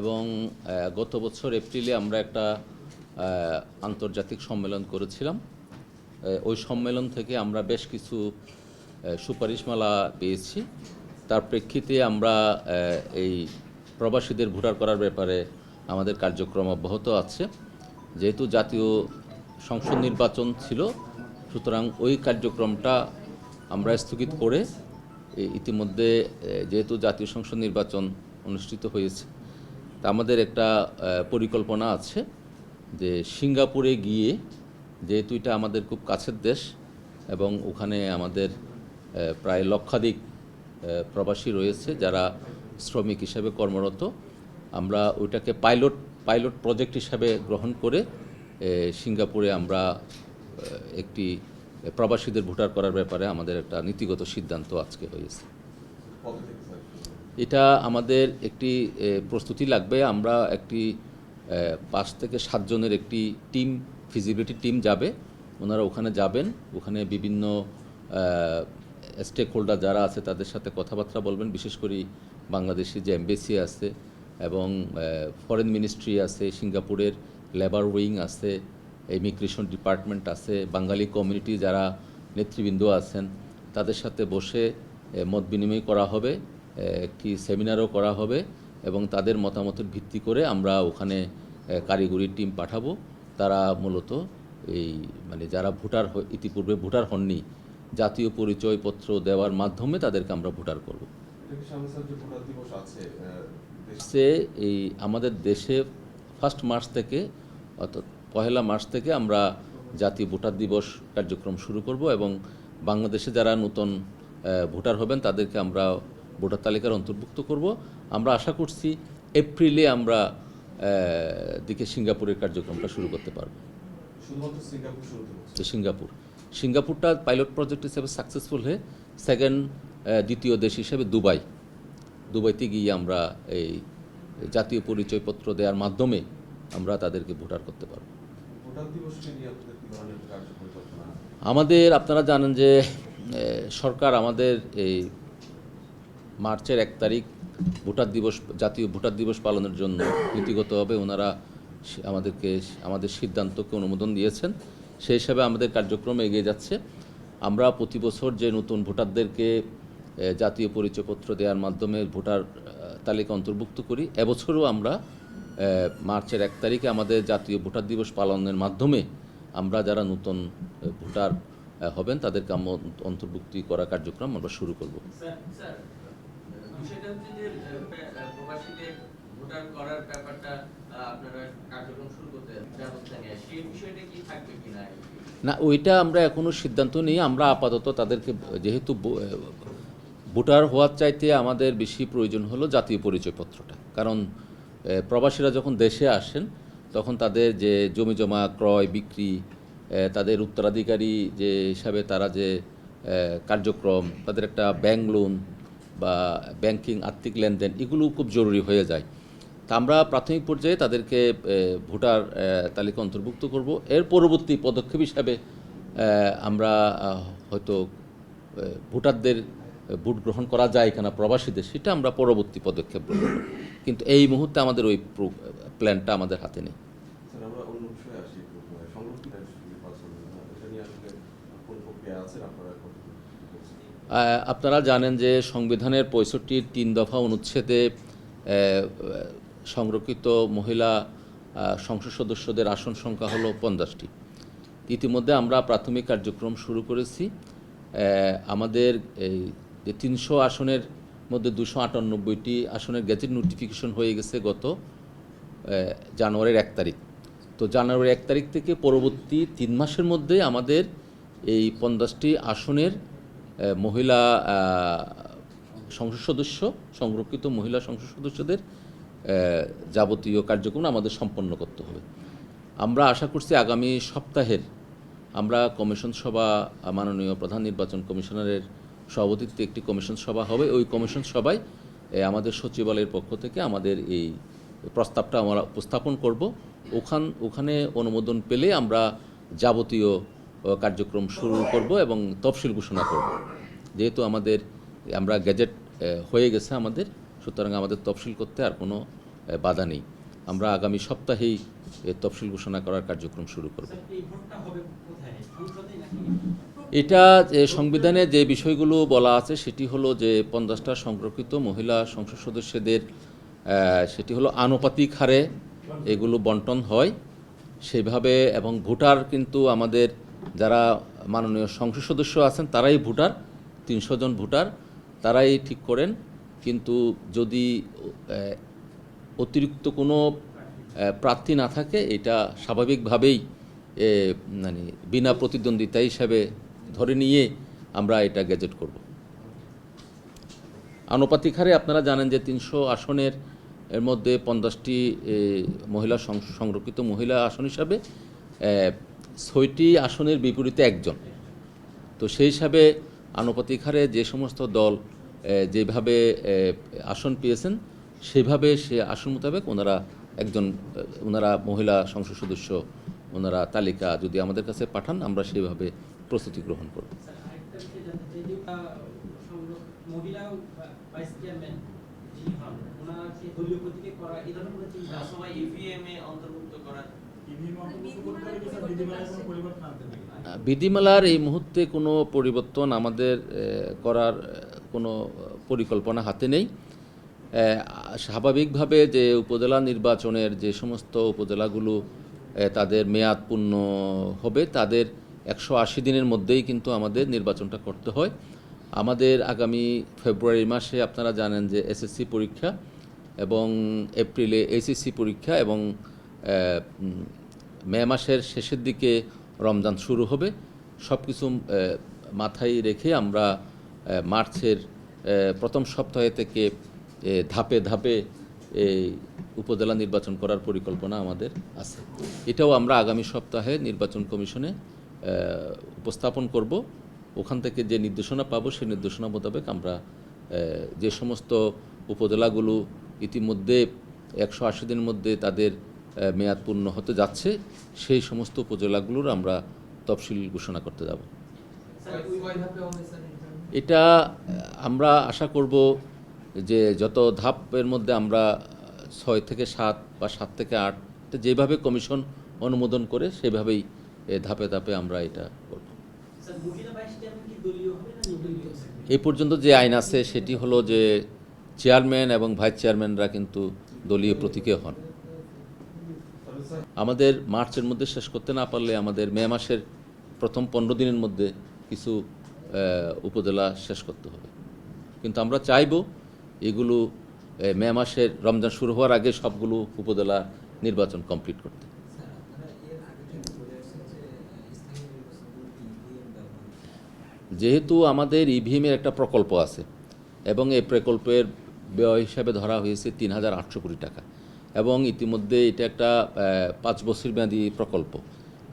এবং গত বছর এপ্রিলে আমরা একটা আন্তর্জাতিক সম্মেলন করেছিলাম। ওই সম্মেলন থেকে আমরা বেশ কিছু সুপারিশমালা পেয়েছি। তার প্রেক্ষিতে আমরা এই প্রবাসীদের ভোটার করার ব্যাপারে আমাদের কার্যক্রম অব্যাহত আছে। যেহেতু জাতীয় সংসদ নির্বাচন ছিল, সুতরাং ওই কার্যক্রমটা আমরা স্থগিত করে ইতিমধ্যে যেহেতু জাতীয় সংসদ নির্বাচন অনুষ্ঠিত হয়েছে তা আমাদের একটা পরিকল্পনা আছে যে সিঙ্গাপুরে গিয়ে, যেহেতু এটা আমাদের খুব কাছের দেশ এবং ওখানে আমাদের প্রায় লক্ষাধিক প্রবাসী রয়েছে যারা শ্রমিক হিসেবে কর্মরত, আমরা ওইটাকে পাইলট পাইলট প্রজেক্ট হিসাবে গ্রহণ করে সিঙ্গাপুরে আমরা একটি প্রবাসীদের ভোটার করার ব্যাপারে আমাদের একটা নীতিগত সিদ্ধান্ত আজকে হয়েছে। এটা আমাদের একটি প্রস্তুতি লাগবে। আমরা একটি পাঁচ থেকে সাতজনের একটি টিম ফিজিবিলিটি টিম যাবে। ওনারা ওখানে যাবেন। ওখানে বিভিন্ন স্টেক হোল্ডার যারা আছে তাদের সাথে কথাবার্তা বলবেন। বিশেষ করে বাংলাদেশি যে এমবেসি আছে এবং ফরেন মিনিস্ট্রি আছে, সিঙ্গাপুরের লেবার উইং আছে ইমিগ্রেশন ডিপার্টমেন্ট আছে, বাঙালি কমিউনিটি যারা নেতৃবৃন্দ আছেন, তাদের সাথে বসে মত বিনিময় করা হবে। একটি সেমিনারও করা হবে এবং তাদের মতামতের ভিত্তি করে আমরা ওখানে কারিগরি টিম পাঠাবো। তারা মূলত এই মানে যারা ভোটার ইতিপূর্বে ভোটার হননি জাতীয় পরিচয়পত্র দেওয়ার মাধ্যমে তাদেরকে আমরা ভোটার করব। সে এই আমাদের দেশে ফার্স্ট মার্চ থেকে অর্থাৎ পহেলা মার্চ থেকে আমরা জাতীয় ভোটার দিবস কার্যক্রম শুরু করব এবং বাংলাদেশে যারা নতুন ভোটার হবেন তাদেরকে আমরা ভোটার তালিকার অন্তর্ভুক্ত করব। আমরা আশা করছি এপ্রিলে আমরা দিকে সিঙ্গাপুরের কার্যক্রমটা শুরু করতে পারব। শুধুমাত্র সিঙ্গাপুর তো সিঙ্গাপুর। সিঙ্গাপুরটা পাইলট প্রজেক্ট হিসেবে সাকসেসফুল হয়ে সেকেন্ড দ্বিতীয় দেশ হিসেবে দুবাই। দুবাইতে গিয়ে আমরা এই জাতীয় পরিচয়পত্র দেওয়ার মাধ্যমে আমরা তাদেরকে ভোটার করতে পারব। আমাদের আপনারা জানেন যে সরকার আমাদের এই মার্চের এক তারিখ ভোটার দিবস, জাতীয় ভোটার দিবস পালনের জন্য নীতিগতভাবে ওনারা আমাদেরকে, আমাদের সিদ্ধান্তকে অনুমোদন দিয়েছেন। সেই হিসাবে আমাদের কার্যক্রম এগিয়ে যাচ্ছে। আমরা প্রতি বছর যে নতুন ভোটারদেরকে জাতীয় পরিচয়পত্র দেওয়ার মাধ্যমে ভোটার তালিকা অন্তর্ভুক্ত করি, এবছরও আমরা মার্চের এক তারিখে আমাদের জাতীয় ভোটার দিবস পালনের মাধ্যমে আমরা যারা নতুন ভোটার হবেন তাদেরকে আমরা অন্তর্ভুক্তি করা কার্যক্রম আমরা শুরু করব। না, ওইটা আমরা এখনও সিদ্ধান্ত নিই। আমরা আপাতত তাদেরকে, যেহেতু ভোটার হওয়ার চাইতে আমাদের বেশি প্রয়োজন হলো জাতীয় পরিচয়পত্রটা। কারণ প্রবাসীরা যখন দেশে আসেন, তখন তাদের যে জমি জমা, ক্রয়, বিক্রি তাদের উত্তরাধিকারী যে হিসাবে তারা যে কার্যক্রম, তাদের একটা ব্যাংক লোন বা ব্যাংকিং আর্থিক লেনদেন এগুলো খুব জরুরি হয়ে যায়। তা আমরা প্রাথমিক পর্যায়ে তাদেরকে ভোটার তালিকা অন্তর্ভুক্ত করব। এর পরবর্তী পদক্ষেপ হিসাবে আমরা হয়তো ভোটারদের ভোট গ্রহণ করা যায় কিনা, প্রবাসীদের, সেটা আমরা পরবর্তী পদক্ষেপ কিন্তু এই মুহূর্তে আমাদের ওই প্ল্যানটা আমাদের হাতে নেই স্যার আমরা অন্য বিষয়ে আসি একটু আহ, সংরক্ষিত নির্বাচন আহ, এটা নিয়ে আসলে কোন প্রক্রিয়া আছে আপনারা কতটুকু করছেন? আহ, আপনারা জানেন যে সংবিধানের পঁয়ষট্টির তিন দফা অনুচ্ছেদে সংরক্ষিত মহিলা সংসদ সদস্যদের আসন সংখ্যা হলো পঞ্চাশটি। ইতিমধ্যে আমরা প্রাথমিক কার্যক্রম শুরু করেছি। আমাদের এই যে তিনশো আসনের মধ্যে দুশো আটানব্বইটি আসনের গেজেট নোটিফিকেশন হয়ে গেছে গত জানুয়ারির এক তারিখ। তো জানুয়ারির এক তারিখ থেকে পরবর্তী তিন মাসের মধ্যে আমাদের এই পঞ্চাশটি আসনের মহিলা সংসদ সদস্য, সংরক্ষিত মহিলা সংসদ সদস্যদের যাবতীয় কার্যক্রম আমাদের সম্পন্ন করতে হবে। আমরা আশা করছি আগামী সপ্তাহের আমরা কমিশন সভা, মাননীয় প্রধান নির্বাচন কমিশনারের সভাপতিত্বে একটি কমিশন সভা হবে। ওই কমিশন সভায় আমাদের সচিবালয়ের পক্ষ থেকে আমাদের এই প্রস্তাবটা আমরা উপস্থাপন করব। ওখান, ওখানে অনুমোদন পেলে আমরা যাবতীয় কার্যক্রম শুরু করব এবং তফসিল ঘোষণা করব। যেহেতু আমাদের, আমরা গ্যাজেট হয়ে গেছে আমাদের, সুতরাং আমাদের তফসিল করতে আর কোনো বাধা নেই। আমরা আগামী সপ্তাহেই তফসিল ঘোষণা করার কার্যক্রম শুরু করব। এটা সংবিধানে যে বিষয়গুলো বলা আছে সেটি হলো যে পঞ্চাশটা সংরক্ষিত মহিলা সংসদ সদস্যদের সেটি হলো আনুপাতিক হারে এগুলো বন্টন হয়। সেভাবে এবং ভোটার কিন্তু আমাদের যারা মাননীয় সংসদ সদস্য আছেন, তারাই ভোটার, তিনশো জন ভোটার, তারাই ঠিক করেন। কিন্তু যদি অতিরিক্ত কোনো প্রার্থী না থাকে, এটা স্বাভাবিকভাবেই মানে বিনা প্রতিদ্বন্দ্বিতা হিসাবে ধরে নিয়ে আমরা এটা গ্যাজেট করব। আনুপাতিক হারে আপনারা জানেন যে তিনশো আসনের এর মধ্যে পঞ্চাশটি মহিলা সংরক্ষিত মহিলা আসন হিসাবে ছয়টি আসনের বিপরীতে একজন। তো সেই হিসাবে আনুপাতিক হারে যে সমস্ত দল যেভাবে আসন পেয়েছেন সেভাবে সে আসন মোতাবেক ওনারা একজন ওনারা মহিলা সংসদ সদস্য ওনারা তালিকা যদি আমাদের কাছে পাঠান আমরা সেইভাবে প্রস্তুতি গ্রহণ করব। করা এই ধরনের চিন্তা? সবাই ইভিএম এ অন্তর্ভুক্ত বিধিমালার এই মুহূর্তে কোনো পরিবর্তন আমাদের করার কোনো পরিকল্পনা হাতে নেই। স্বাভাবিকভাবে যে উপজেলা নির্বাচনের যে সমস্ত উপজেলাগুলো তাদের মেয়াদ পূর্ণ হবে তাদের একশো আশি দিনের মধ্যেই কিন্তু আমাদের নির্বাচনটা করতে হয়। আমাদের আগামী ফেব্রুয়ারি মাসে আপনারা জানেন যে এসএসসি পরীক্ষা এবং এপ্রিলে এইচএসসি পরীক্ষা এবং মে মাসের শেষের দিকে রমজান শুরু হবে। সব কিছু মাথায় রেখে আমরা মার্চের প্রথম সপ্তাহে থেকে ধাপে ধাপে এই উপজেলা নির্বাচন করার পরিকল্পনা আমাদের আছে। এটাও আমরা আগামী সপ্তাহে নির্বাচন কমিশনে উপস্থাপন করব। ওখান থেকে যে নির্দেশনা পাবো সেই নির্দেশনা মোতাবেক আমরা যে সমস্ত উপজেলাগুলো ইতিমধ্যে একশো আশি দিনের মধ্যে তাদের মেয়াদ পূর্ণ হতে যাচ্ছে সেই সমস্ত উপজেলাগুলোর আমরা তফসিল ঘোষণা করতে যাব। এটা? আমরা আশা করব যে যত ধাপের মধ্যে আমরা ছয় থেকে সাত বা সাত থেকে আট যেভাবে কমিশন অনুমোদন করে সেভাবেই ধাপে ধাপে আমরা এটা করব? এই পর্যন্ত যে আইন আছে সেটি হলো যে চেয়ারম্যান এবং ভাইস চেয়ারম্যানরা কিন্তু দলীয় প্রতীকে হন। আমাদের মার্চের মধ্যে শেষ করতে না পারলে আমাদের মে মাসের প্রথম পনেরো দিনের মধ্যে কিছু উপজেলা শেষ করতে হবে। কিন্তু আমরা চাইব এগুলো মে মাসের রমজান শুরু হওয়ার আগে সবগুলো উপজেলা নির্বাচন কমপ্লিট করতে। যেহেতু আমাদের ইভিএমের একটা প্রকল্প আছে এবং এই প্রকল্পের ব্যয় হিসাবে ধরা হয়েছে তিন হাজার আটশো কোটি টাকা। এবং ইতিমধ্যে এটা একটা পাঁচ বছর মেয়াদী প্রকল্প।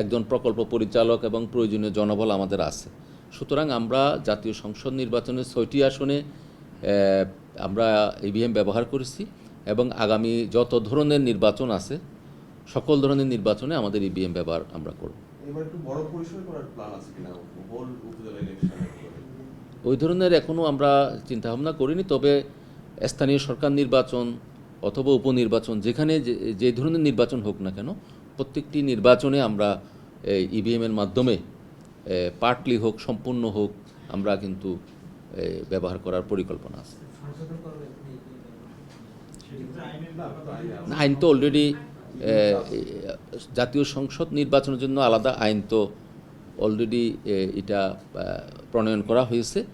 একজন প্রকল্প পরিচালক এবং প্রয়োজনীয় জনবল আমাদের আছে। সুতরাং আমরা জাতীয় সংসদ নির্বাচনের ছয়টি আসনে আমরা ইভিএম ব্যবহার করেছি এবং আগামী যত ধরনের নির্বাচন আছে সকল ধরনের নির্বাচনে আমাদের ইভিএম ব্যবহার আমরা করব। ওই ধরনের এখনও আমরা চিন্তাভাবনা করিনি তবে স্থানীয় সরকার নির্বাচন অথবা উপনির্বাচন, যেখানে যে- যে ধরনের নির্বাচন হোক না কেন, প্রত্যেকটি নির্বাচনে আমরা ইভিএমের মাধ্যমে পার্টলি হোক, সম্পূর্ণ হোক, আমরা কিন্তু ব্যবহার করার পরিকল্পনা আছে। আইনে আইন তো অলরেডি জাতীয় সংসদ নির্বাচনের জন্য আলাদা আইন তো অলরেডি এটা প্রণয়ন করা হয়েছে।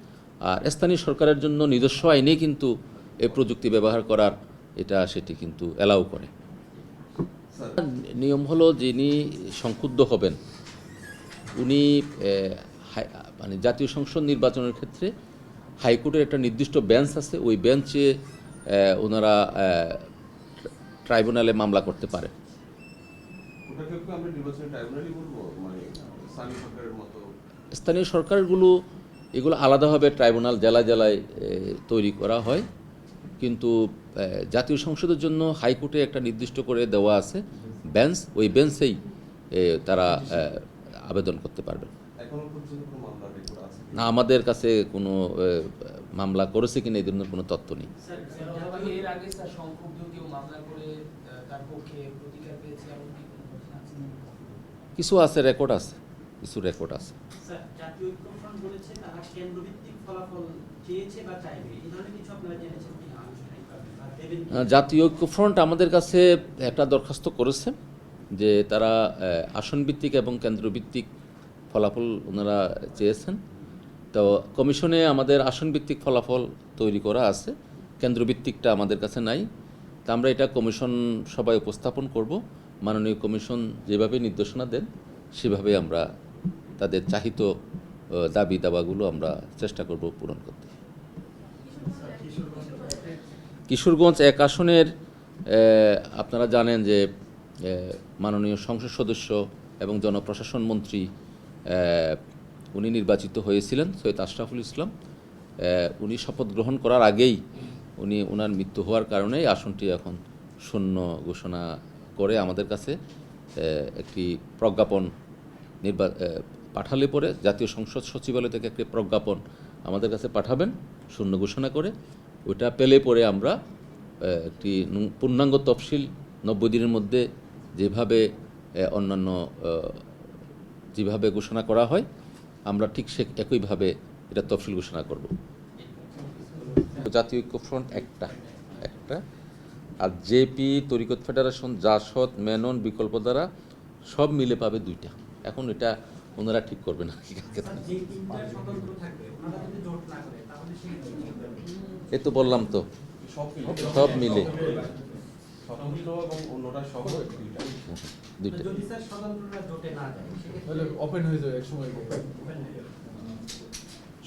আর স্থানীয় সরকারের জন্য নিজস্ব আইনেই কিন্তু এই প্রযুক্তি ব্যবহার করার এটা সেটি কিন্তু অ্যালাউ করে। নিয়ম হলো যিনি সংক্ষুব্ধ হবেন, উনি মানে জাতীয় সংসদ নির্বাচনের ক্ষেত্রে হাইকোর্টের একটা নির্দিষ্ট বেঞ্চ আছে, ওই বেঞ্চে ওনারা ট্রাইব্যুনালে মামলা করতে পারে স্থানীয় সরকারগুলো এগুলো আলাদাভাবে ট্রাইব্যুনাল, জেলায় জেলায় তৈরি করা হয়। কিন্তু জাতীয় সংসদের জন্য হাইকোর্টে একটা নির্দিষ্ট করে দেওয়া আছে। বেঞ্চ ওই বেঞ্চেই তারা আবেদন করতে পারবে। এখনও পর্যন্ত কোনো মামলা রেকর্ড আছে না আমাদের কাছে কোনো মামলা করেছে কিনা এই ধরনের কোনো তথ্য নেই। স্যার অথবা জাতীয়- এর আগে স্যার সংক্ষুব্ধ কেউ মামলা করে আহ, তার পক্ষে প্রতিকার পেয়েছে এমন কি কোনো ঘটনা আছে? কিছু আছে রেকর্ড আছে কিছু রেকর্ড আছে। জাতীয় বলেছে তারা কেন্দ্রভিত্তিক ফলাফল চেয়েছে বা চাইবে এই ধরনের কিছু আপনারা জেনেছেন কিনা আনুষ্ঠানিকভাবে বা দেবেন কিনা? আহ, জাতীয় ঐক্যফ্রন্ট আমাদের কাছে একটা দরখাস্ত করেছে যে তারা আহ, আসনভিত্তিক এবং কেন্দ্রভিত্তিক ফলাফল ওনারা চেয়েছেন। তো কমিশনে আমাদের আসনভিত্তিক ফলাফল তৈরি করা আছে কেন্দ্রভিত্তিকটা আমাদের কাছে নাই। তা আমরা এটা কমিশন সবাই উপস্থাপন করব। মাননীয় কমিশন যেভাবে নির্দেশনা দেন সেভাবে আমরা তাদের চাহিত দাবি দাবাগুলো আমরা চেষ্টা করব পূরণ করতে। কিশোরগঞ্জ এক আসনের আপনারা জানেন যে মাননীয় সংসদ সদস্য এবং জনপ্রশাসন মন্ত্রী উনি নির্বাচিত হয়েছিলেন, সৈয়দ আশরাফুল ইসলাম। উনি শপথ গ্রহণ করার আগেই উনি ওনার মৃত্যু হওয়ার কারণেই আসনটি এখন শূন্য ঘোষণা করে আমাদের কাছে একটি প্রজ্ঞাপন নির্বা পাঠালে পরে জাতীয় সংসদ সচিবালয় থেকে একটি প্রজ্ঞাপন আমাদের কাছে পাঠাবেন, শূন্য ঘোষণা করে। ওটা পেলে পরে আমরা একটি পূর্ণাঙ্গ তফসিল নব্বই দিনের মধ্যে যেভাবে অন্যান্য যেভাবে ঘোষণা করা হয়, আমরা ঠিক সে একইভাবে এটা তফসিল ঘোষণা করব। জাতীয় ঐক্যফ্রন্ট একটা একটা। আর জেপি তরিকত ফেডারেশন, জাসদ, মেনন, বিকল্প দ্বারা সব মিলে পাবে দুইটা। এখন এটা ওনারা ঠিক করবে না। স্যার, যে তিনটা স্বতন্ত্র থাকবে ওনারা যদি জোট না করে তাহলে সেই কি হবে? এ তো বললাম তো। সব মিলে। সব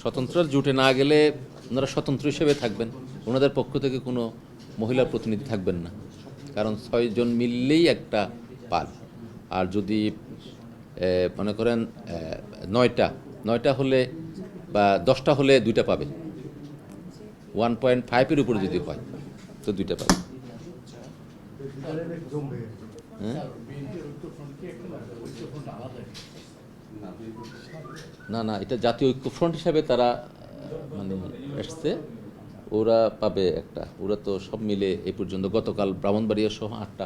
স্বতন্ত্র জোটে না গেলে ওনারা স্বতন্ত্র হিসেবে থাকবেন। ওনাদের পক্ষ থেকে কোনো মহিলা প্রতিনিধি থাকবেন না। কারণ ছয়জন মিললেই একটা পাল। আর যদি মনে করেন নয়টা নয়টা হলে বা দশটা হলে দুইটা পাবে। ওয়ান পয়েন্ট ফাইভের উপরে যদি হয়, তো দুইটা পাবে। হ্যাঁ? না না, এটা জাতীয় ঐক্য ফ্রন্ট হিসাবে তারা মানে এসছে। ওরা পাবে একটা। ওরা তো সব মিলে এই পর্যন্ত গতকাল ব্রাহ্মণবাড়িয়া সহ আটটা।